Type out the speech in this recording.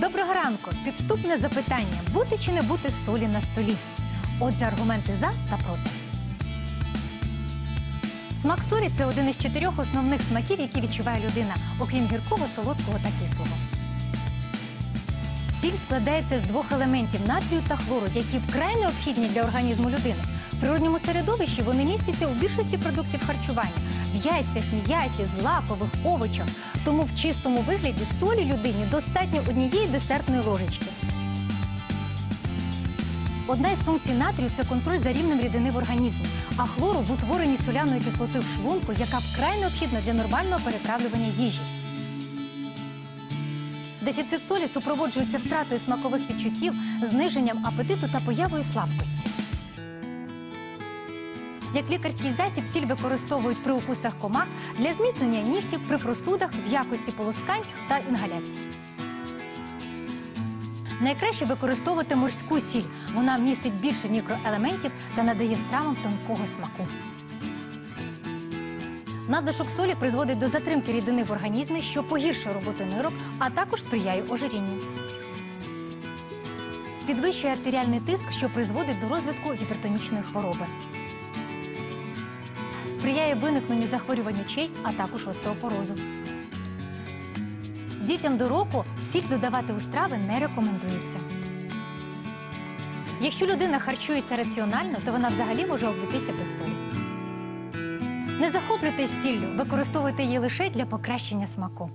Доброго ранку! Підступне запитання: бути чи не бути солі на столі? Отже, аргументи за та проти. Смак солі це один із чотирьох основних смаків, які відчуває людина, окрім гіркого, солодкого та кислого. Сіль складається з двох елементів натрію та хлору, які вкрай необхідні для організму людини. В природньому середовищі вони містяться у більшості продуктів харчування в яйцях, м'ясі, злакових, овочах. Тому в чистому вигляді солі людині достатньо однієї десертної ложечки. Одна із функцій натрію це контроль за рівнем рідини в організмі, а хлору в утворенні соляної кислоти в шлунку, яка вкрай необхідна для нормального перетравлювання їжі. Дефіцит солі супроводжується втратою смакових відчуттів, зниженням апетиту та появою слабкості. Як лікарський засіб сіль використовують при укусах комах для зміцнення нігтів при простудах в якості полоскань та інгаляцій. Найкраще використовувати морську сіль. Вона містить більше мікроелементів та надає стравам тонкого смаку. Надлишок солі призводить до затримки рідини в організмі, що погіршує роботу нирок, а також сприяє ожирінню. Підвищує артеріальний тиск, що призводить до розвитку гіпертонічної хвороби. Сприяє виникненню захворювань очей, а також остеопорозу. Дітям до року сіль додавати у страви не рекомендується. Якщо людина харчується раціонально, то вона взагалі може обійтися без солі. Не захоплюйтесь сіллю, використовуйте її лише для покращення смаку.